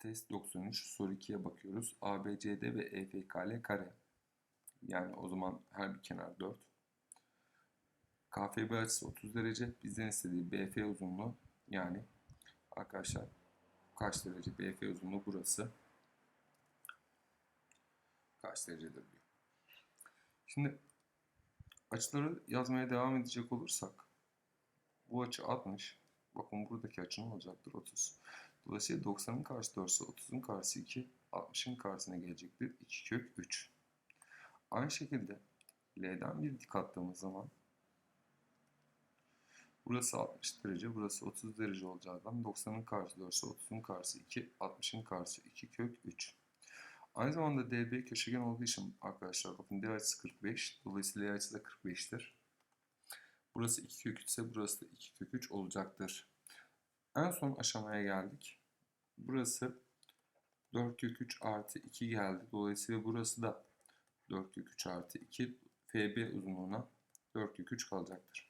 Test 93 soru 2'ye bakıyoruz. ABCD ve EFKL kare. Yani o zaman her bir kenar 4. KFB açısı 30 derece. Bizden istediği BF uzunluğu yani arkadaşlar kaç derece? BF uzunluğu burası. Kaç derecedir diyor. Şimdi açıları yazmaya devam edecek olursak bu açı 60. Bakın buradaki açı ne olacaktır? 30. Dolayısıyla 90'ın karşısı 4 ise 30'un karşısı 2, 60'ın karşısına gelecektir 2 kök 3. Aynı şekilde L'den bir dik attığımız zaman burası 60 derece, burası 30 derece olacağından 90'ın karşısı 4 ise 30'un karşısı 2, 60'ın karşısı 2 kök 3. Aynı zamanda DB köşegen olduğu için arkadaşlar bakın D açısı 45, dolayısıyla L açısı da 45'tir. Burası 2 kök 3 ise burası da 2 kök 3 olacaktır. En son aşamaya geldik. Burası 4 kök 3 artı 2 geldi. Dolayısıyla burası da 4 kök 3 artı 2 FB uzunluğuna 4 kök 3 kalacaktır.